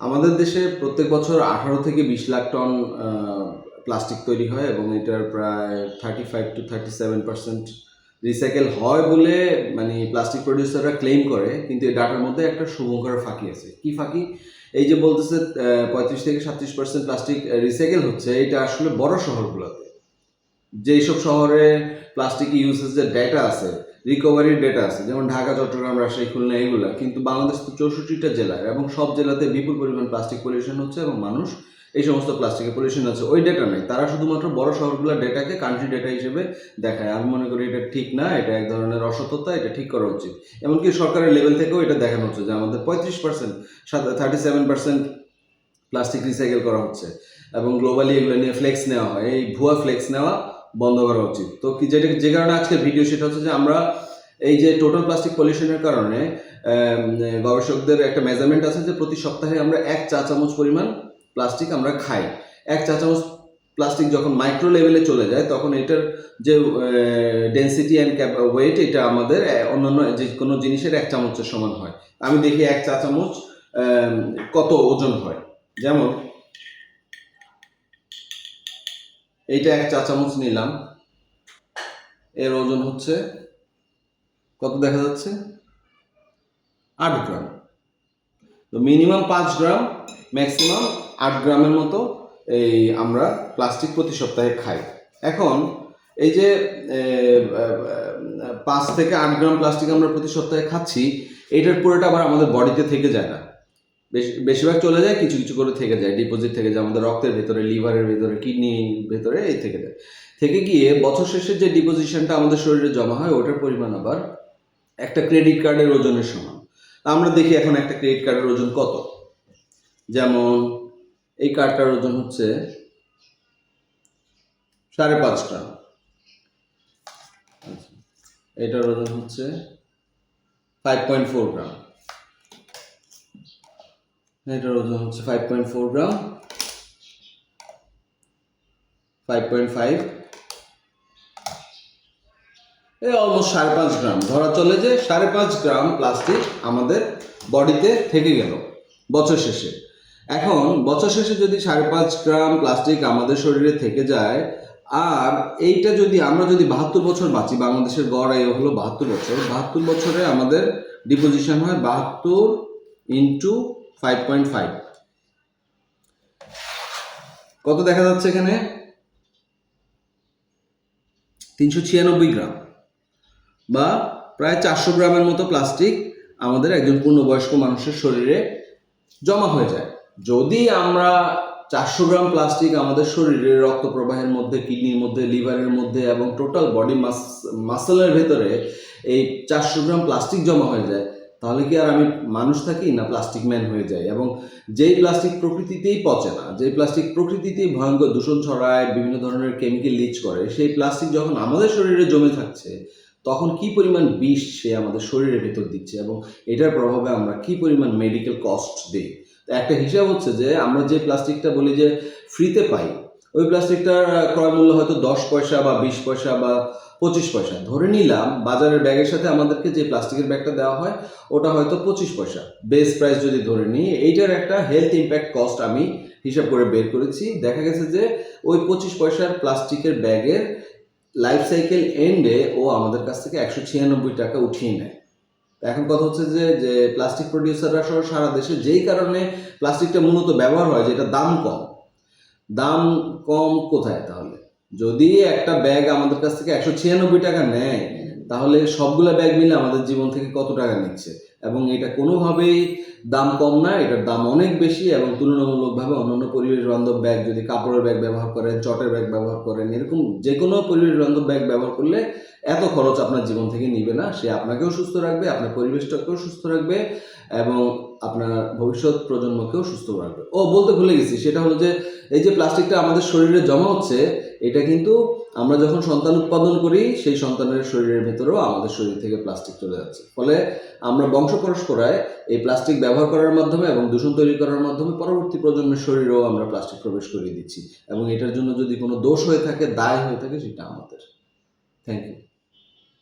আমাদের দেশে প্রত্যেক বছর আঠারো থেকে বিশ লাখ টন প্লাস্টিক তৈরি হয় এবং এটার প্রায় thirty five to thirty seven percent recycle হয় বলে মানে প্লাস্টিক প্রডিউসাররা ক্লেম করে, কিন্তু এই ডাটার মধ্যে একটা শুভঙ্কর ফাঁকি আছে। কি ফাঁকি? এই যে বলতেছে পঁয়ত্রিশ থেকে সাতত্রিশ পার্সেন্ট প্লাস্টিক রিসাইকেল হচ্ছে, এটা আসলে বড় শহরগুলোতে। যেসব শহরে প্লাস্টিক ইউজেসের ডেটা আছে রিকভারির ডেটা আছে, যেমন ঢাকা, চট্টগ্রাম, রাজশাহী, খুলনা, এগুলো। কিন্তু বাংলাদেশ তো চৌষট্টিটা জেলায় এবং সব জেলাতে বিপুল পরিমাণ প্লাস্টিক পলিউশন হচ্ছে এবং মানুষ এই সমস্ত প্লাস্টিকের পলিউশন আছে। ওই ডেটা নেই। তারা শুধুমাত্র বড় শহরগুলোর ডেটাকে কান্ট্রি ডেটা হিসেবে দেখায়। আমি মনে করি এটা ঠিক না। এটা এক ধরনের অসততা। এটা ঠিক করা উচিত। এমনকি সরকারের লেভেল থেকেও এটা দেখানো হচ্ছে যে আমাদের পঁয়ত্রিশ percent thirty seven percent plastic recycle করা হচ্ছে। এবং গ্লোবালি এগুলো নিয়ে ফ্লেক্স নেওয়া হয়। এই ভুয়া ফ্লেক্স নেওয়া বন্ধ করা উচিত। তো কি যেটা যে কারণে আজকে ভিডিও সেটা হচ্ছে যে আমরা এই যে টোটাল প্লাস্টিক পলিউশনের কারণে গবেষকদের একটা মেজারমেন্ট আছে যে প্রতি সপ্তাহে আমরা এক চা চামচ পরিমাণ প্লাস্টিক আমরা খাই। এক চা চামচ প্লাস্টিক যখন মাইক্রো লেভেলে চলে যায়, তখন এটার যে ডেন্সিটি অ্যান্ড ওয়েট এটা আমাদের অন্যান্য যে কোনো জিনিসের এক চামচের সমান হয়। আমি দেখি এক চা চামচ কত ওজন হয়। যেমন এইটা এক চা চামচ নিলাম। এর ওজন হচ্ছে কত দেখা যাচ্ছে? আট গ্রাম। তো মিনিমাম পাঁচ গ্রাম, ম্যাক্সিমাম আট গ্রামের মতো এই আমরা প্লাস্টিক প্রতি সপ্তাহে খাই। এখন এই যে পাঁচ থেকে আট গ্রাম প্লাস্টিক আমরা প্রতি সপ্তাহে খাচ্ছি এইটার পুরোটা আবার আমাদের বডিতে থেকে যায় না। বেশিরভাগ চলে যায় কিছু কিছু করে থেকে যায় ডিপোজিট থেকে যায় আমাদের রক্তের ভেতরে লিভারের ভেতরে কিডনির ভেতরে এই থেকে যায়। থেকে গিয়ে বছর শেষে যে ডিপোজিশনটা আমাদের শরীরে জমা হয় ওটার পরিমাণ আবার একটা ক্রেডিট কার্ডের ওজনের সমান। আমরা দেখি এখন একটা ক্রেডিট কার্ডের ওজন কত। যেমন এই কার্ডটার ওজন হচ্ছে সাড়ে পাঁচ গ্রাম। আচ্ছা, এটার ওজন হচ্ছে ফাইভ পয়েন্ট ফোর গ্রাম। এটার ওজন হচ্ছে ফাইভ পয়েন্ট ফোর গ্রাম। ফাইভ পয়েন্ট ফাইভ এই অলমোস্ট সাড়ে পাঁচ গ্রাম। ধরা চলে যে সাড়ে পাঁচ গ্রাম প্লাস্টিক আমাদের বডিতে থেকে গেল বছর শেষে। এখন বছর শেষে যদি সাড়ে পাঁচ গ্রাম প্লাস্টিক আমাদের শরীরে থেকে যায়, আর এইটা যদি আমরা যদি বাহাত্তর বছর বাঁচি, বাংলাদেশের গড় আয়ু হলো বাহাত্তর বছর, বাহাত্তর বছরে আমাদের ডিপোজিশন হয় বাহাত্তর ইন্টু ফাইভ পয়েন্ট ফাইভ কত দেখা যাচ্ছে এখানে? তিনশো ছিয়ানব্বই গ্রাম বা প্রায় চারশো গ্রামের মতো প্লাস্টিক আমাদের একজন পূর্ণবয়স্ক মানুষের শরীরে জমা হয়ে যায়। যদি আমরা চারশো গ্রাম প্লাস্টিক আমাদের শরীরে রক্ত প্রবাহের মধ্যে, কিডনির মধ্যে, লিভারের মধ্যে এবং টোটাল বডি মাস মাসেলের ভেতরে এই চারশো গ্রাম প্লাস্টিক জমা হয়ে যায় তাহলে কি আর আমি মানুষ থাকি না প্লাস্টিক ম্যান হয়ে যায় এবং যেই প্লাস্টিক প্রকৃতিতেই পচে না, যেই প্লাস্টিক প্রকৃতিতেই ভয়ঙ্কর দূষণ ছড়ায়, বিভিন্ন ধরনের কেমিক্যাল লিচ করে, সেই প্লাস্টিক যখন আমাদের শরীরে জমে থাকছে, তখন কি পরিমাণ বিষ সে আমাদের শরীরের ভেতর দিচ্ছে এবং এটার প্রভাবে আমরা কি পরিমাণ মেডিকেল কস্ট দিই? তো একটা হিসাব হচ্ছে যে আমরা যে প্লাস্টিকটা বলি যে ফ্রিতে পাই ওই প্লাস্টিকটার ক্রয় মূল্য হয়তো দশ পয়সা বা বিশ পয়সা বা পঁচিশ পয়সা। ধরে নিলাম, বাজারের ব্যাগের সাথে আমাদেরকে যে প্লাস্টিকের ব্যাগটা দেওয়া হয়, ওটা হয়তো পঁচিশ পয়সা। বেস প্রাইস যদি ধরে নিই, এইটার একটা হেলথ ইম্প্যাক্ট কস্ট আমি হিসাব করে বের করেছি। দেখা গেছে যে ওই পঁচিশ পয়সার প্লাস্টিকের ব্যাগের লাইফ সাইকেল এন্ডে ও আমাদের কাছ থেকে একশো ছিয়ানব্বই টাকা উঠিয়ে নেয়। এখন কথা হচ্ছে যে যে প্লাস্টিক প্রডিউসাররা সহ সারা দেশে যেই কারণে প্লাস্টিকটা মূলত ব্যবহার হয়, যেটা দাম কম দাম কম কোথায় তাহলে? যদি একটা ব্যাগ আমাদের কাছ থেকে একশো ছিয়ানব্বই টাকা নেয় তাহলে সবগুলা ব্যাগ মিলে আমাদের জীবন থেকে কত টাকা নিচ্ছে? এবং এটা কোনোভাবেই দাম কম না, এটার দাম অনেক বেশি এবং তুলনামূলকভাবে অন্যান্য পরিবেশ বান্ধব ব্যাগ যদি কাপড়ের ব্যাগ ব্যবহার করেন, চটের ব্যাগ ব্যবহার করেন, এরকম যে কোনো পরিবেশ বান্ধব ব্যাগ ব্যবহার করলে এত খরচ আপনার জীবন থেকে নিবে না। সে আপনাকেও সুস্থ রাখবে, আপনার পরিবেশটাকেও সুস্থ রাখবে এবং আপনার ভবিষ্যৎ প্রজন্মকেও সুস্থ রাখবে। ও, বলতে ভুলে গেছি, সেটা হলো যে এই যে প্লাস্টিকটা আমাদের শরীরে জমা হচ্ছে, এটা কিন্তু আমরা যখন সন্তান উৎপাদন করি, সেই সন্তানের শরীরের ভেতরেও আমাদের শরীর থেকে প্লাস্টিক চলে যাচ্ছে। ফলে আমরা বংশ পরস্পরায় এই প্লাস্টিক ব্যবহার করার মাধ্যমে এবং দূষণ তৈরি করার মাধ্যমে পরবর্তী প্রজন্মের শরীরেও আমরা প্লাস্টিক প্রবেশ করিয়ে দিচ্ছি। এবং এটার জন্য যদি কোনো দোষ হয়ে থাকে, দায় হয়ে থাকে, সেটা আমাদের। Thank you